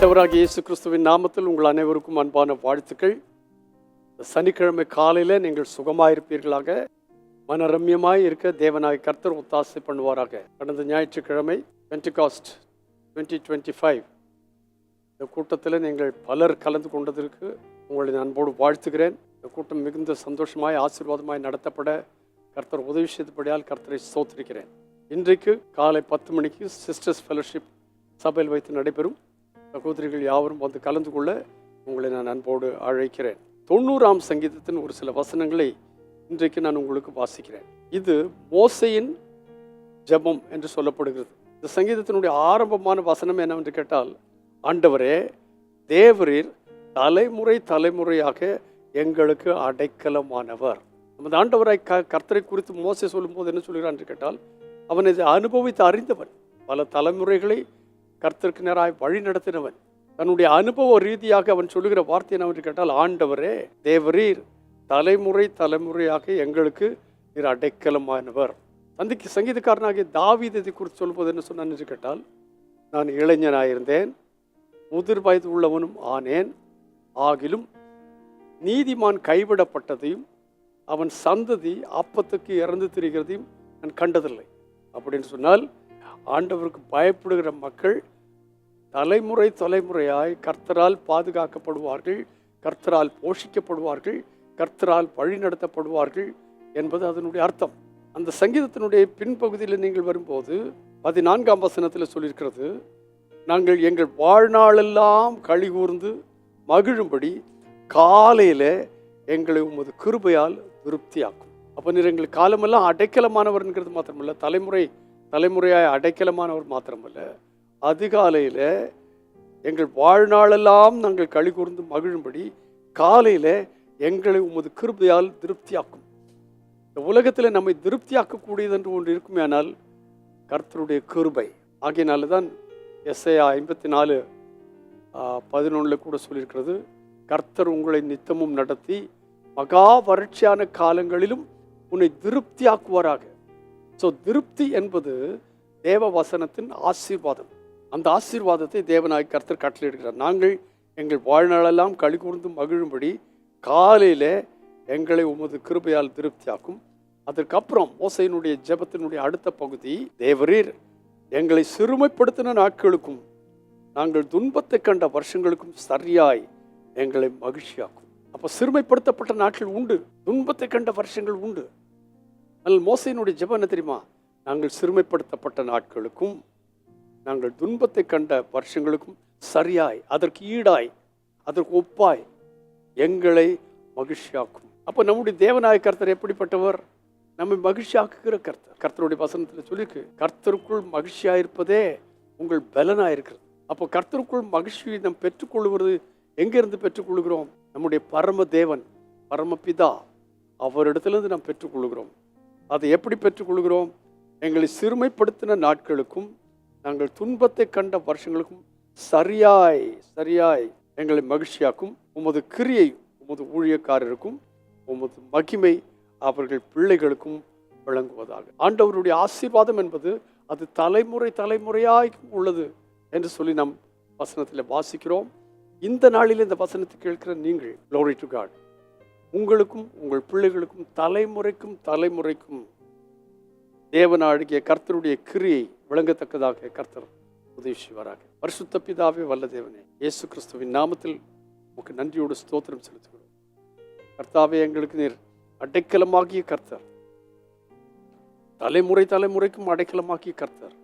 ஆண்டவராக இயேசு கிறிஸ்துவின் நாமத்தில் உங்கள் அனைவருக்கும் அன்பான வாழ்த்துக்கள். சனிக்கிழமை காலையில் நீங்கள் சுகமாயிருப்பீர்களாக. மனரம்யமாய் இருக்க தேவனாய் கர்த்தர் ஒத்தாசை பண்ணுவாராக. கடந்த ஞாயிற்றுக்கிழமை பென்டிகாஸ்ட் டுவெண்ட்டி டுவெண்ட்டி ஃபைவ் இந்த கூட்டத்தில் நீங்கள் பலர் கலந்து கொண்டதற்கு உங்களை அன்போடு வாழ்த்துகிறேன். இந்த கூட்டம் மிகுந்த சந்தோஷமாய் ஆசீர்வாதமாய் நடத்தப்பட கர்த்தர் உதவி செய்தபடியால் கர்த்தரை சோத்திருக்கிறேன் இன்றைக்கு காலை பத்து மணிக்கு சிஸ்டர்ஸ் ஃபெலோஷிப் சபையில் வைத்து நடைபெறும். சகோதரிகள் யாவரும் வந்து கலந்து கொள்ள உங்களை நான் அன்போடு அழைக்கிறேன். தொண்ணூறாம் சங்கீதத்தின் ஒரு சில வசனங்களை இன்றைக்கு நான் உங்களுக்கு வாசிக்கிறேன். இது மோசையின் ஜெபம் என்று சொல்லப்படுகிறது. இந்த சங்கீதத்தினுடைய ஆரம்பமான வசனம் என்னவென்று கேட்டால் ஆண்டவரே தேவரீர் தலைமுறை தலைமுறையாக எங்களுக்கு அடைக்கலமானவர். நமது ஆண்டவராய் க கர்த்தரை குறித்து மோசை சொல்லும்போது என்ன சொல்கிறான் என்று கேட்டால் அவன் இதை அனுபவித்து அறிந்தவன். பல தலைமுறைகளை கர்த்தருக்கு நேராய் வழி நடத்தினவன். தன்னுடைய அனுபவ ரீதியாக அவன் சொல்லுகிற வார்த்தை அவர் கேட்டால் ஆண்டவரே தேவரீர் தலைமுறை தலைமுறையாக எங்களுக்கு நீர் அடைக்கலமானவர். சந்திக்கு சங்கீதக்காரனாகிய தாவீதத்தை குறித்து சொல்வது என்ன சொன்னான் என்று கேட்டால் நான் இளைஞனாயிருந்தேன் முதிர் வயது உள்ளவனும் ஆனேன். ஆகிலும் நீதிமான் கைவிடப்பட்டதையும் அவன் சந்ததி அப்பத்துக்கு இறந்து திரிகிறதையும் நான் கண்டதில்லை. அப்படின்னு சொன்னால் ஆண்டவருக்கு பயப்படுகிற மக்கள் தலைமுறை தலைமுறையாய் கர்த்தரால் பாதுகாக்கப்படுவார்கள் கர்த்தரால் போஷிக்கப்படுவார்கள் கர்த்தரால் வழிநடத்தப்படுவார்கள் என்பது அதனுடைய அர்த்தம். அந்த சங்கீதத்தினுடைய பின்பகுதியில் நீங்கள் வரும்போது பதினான்காம் வசனத்தில் சொல்லியிருக்கிறது நாங்கள் எங்கள் வாழ்நாளெல்லாம் களி கூர்ந்து மகிழும்படி காலையில் எங்களை உமது கிருபையால் திருப்தியாக்கும். அப்போ நீர் எங்களுக்கு காலமெல்லாம் அடைக்கலமானவர்ங்கிறது மாத்திரமல்ல தலைமுறை தலைமுறையாக அடைக்கலமானவர் மாத்திரமல்ல அதிகாலையில் எங்கள் வாழ்நாளெல்லாம் நாங்கள் களி கூர்ந்து மகிழும்படி காலையில் எங்களை உமது கிருபையால் திருப்தியாக்கும். இந்த உலகத்தில் நம்மை திருப்தியாக்கக்கூடியது என்று ஒன்று இருக்குமே ஆனால் கர்த்தருடைய கிருபை. ஆகையினால தான் எஸ்ஐயா ஐம்பத்தி நாலு பதினொன்றில் கூட சொல்லியிருக்கிறது கர்த்தர் உங்களை நித்தமும் நடத்தி மகா வறட்சியான காலங்களிலும் உன்னை திருப்தியாக்குவாராக. ஸோ திருப்தி என்பது தேவ வசனத்தின் ஆசீர்வாதம். அந்த ஆசீர்வாதத்தை தேவனாய் கருத்தர் கட்டளையிடுகிறார். நாங்கள் எங்கள் வாழ்நாளெல்லாம் களி கூர்ந்து மகிழும்படி காலையில் எங்களை உமது கிருபையால் திருப்தியாக்கும். அதற்கப்புறம் மோசையினுடைய ஜெபத்தினுடைய அடுத்த பகுதி தேவரீர் எங்களை சிறுமைப்படுத்தின நாட்களுக்கும் நாங்கள் துன்பத்தை கண்ட வருஷங்களுக்கும் சரியாய் எங்களை மகிழ்ச்சியாக்கும். அப்போ சிறுமைப்படுத்தப்பட்ட நாட்கள் உண்டு துன்பத்தை கண்ட வருஷங்கள் உண்டு. ஆனால் மோசையினுடைய ஜெபம் என்ன தெரியுமா? நாங்கள் சிறுமைப்படுத்தப்பட்ட நாட்களுக்கும் நாங்கள் துன்பத்தை கண்ட வருஷங்களுக்கும் சரியாய் அதற்கு ஈடாய் அதற்கு ஒப்பாய் எங்களை மகிழ்ச்சியாக்கும். அப்போ நம்முடைய தேவநாய கர்த்தர் எப்படிப்பட்டவர்? நம்மை மகிழ்ச்சியாக்குகிற கர்த்தர். கர்த்தருடைய வசனத்தில் சொல்லியிருக்கு கர்த்தருக்குள் மகிழ்ச்சியாக இருப்பதே உங்கள் பலனாயிருக்கிறது அப்போ கர்த்தருக்குள் மகிழ்ச்சியை நாம் பெற்றுக்கொள்வது எங்கிருந்து பெற்றுக்கொள்கிறோம்? நம்முடைய பரம தேவன் பரமபிதா அவரிடத்திலிருந்து நாம் பெற்றுக்கொள்கிறோம். அதை எப்படி பெற்றுக்கொள்கிறோம்? எங்களை சிறுமைப்படுத்தின நாட்களுக்கும் நாங்கள் துன்பத்தை கண்ட வருஷங்களுக்கும் சரியாய் சரியாய் எங்களை மகிழ்ச்சியாக்கும். உமது கிரியை உமது ஊழியக்காரருக்கும் உமது மகிமை அவர்கள் பிள்ளைகளுக்கும் விளங்குவதாக ஆண்டவருடைய ஆசீர்வாதம் என்பது அது தலைமுறை தலைமுறையாய் உள்ளது என்று சொல்லி நாம் வசனத்தில் வாசிக்கிறோம். இந்த நாளில் இந்த வசனத்தை கேட்கிற நீங்கள் லோரி டு காட் உங்களுக்கும் உங்கள் பிள்ளைகளுக்கும் தலைமுறைக்கும் தலைமுறைக்கும் தேவனாடிய கர்த்தருடைய கிரியை விளங்கத்தக்கதாக கர்த்தர் உதவி செய்வாராக பரிசுத்த பிதாவே வல்ல தேவனே இயேசு கிறிஸ்துவின் நாமத்தில் உமக்கு நன்றியோடு ஸ்தோத்திரம் செலுத்துகிறோம். கர்த்தாவே எங்களுக்கு நீர் அடைக்கலமாகிய கர்த்தர். தலைமுறை தலைமுறைக்கும் அடைக்கலமாக்கிய கர்த்தர்.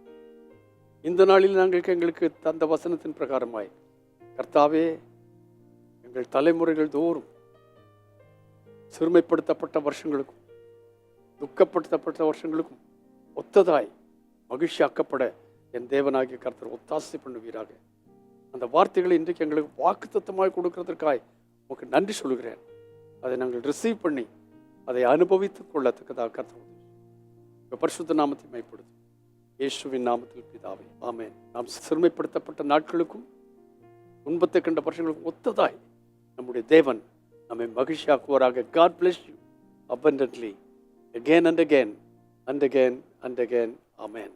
இந்த நாளில் நாங்கள் எங்களுக்கு தந்த வசனத்தின் பிரகாரமாய் கர்த்தாவே எங்கள் தலைமுறைகள் தோறும் சிறுமைப்படுத்தப்பட்ட வருஷங்களுக்கும் துக்கப்படுத்தப்பட்ட வருஷங்களுக்கும் ஒத்ததாய் மகிழ்ச்சியாக்கப்பட என் தேவனாகிய கருத்தர் ஒத்தாசை பண்ணுவீராக. அந்த வார்த்தைகளை இன்றைக்கு எங்களுக்கு வாக்குத்தத்தமாய் கொடுக்கறதற்காய் உங்களுக்கு நன்றி சொல்கிறேன் அதை நாங்கள் ரிசீவ் பண்ணி அதை அனுபவித்துக் கொள்ளத்தக்கதாக கருத்து பரிசுத்த நாமத்தை மைப்படுத்தும் இயேசுவின் நாமத்தில் பிதாவே ஆமே நாம் சிறுமைப்படுத்தப்பட்ட நாட்களுக்கும் துன்பத்தை கண்ட வருஷங்களுக்கும் ஒத்ததாய் நம்முடைய தேவன் நம்மை மகிழ்ச்சியாக்குவாராக God bless you abundantly again and again and again and again amen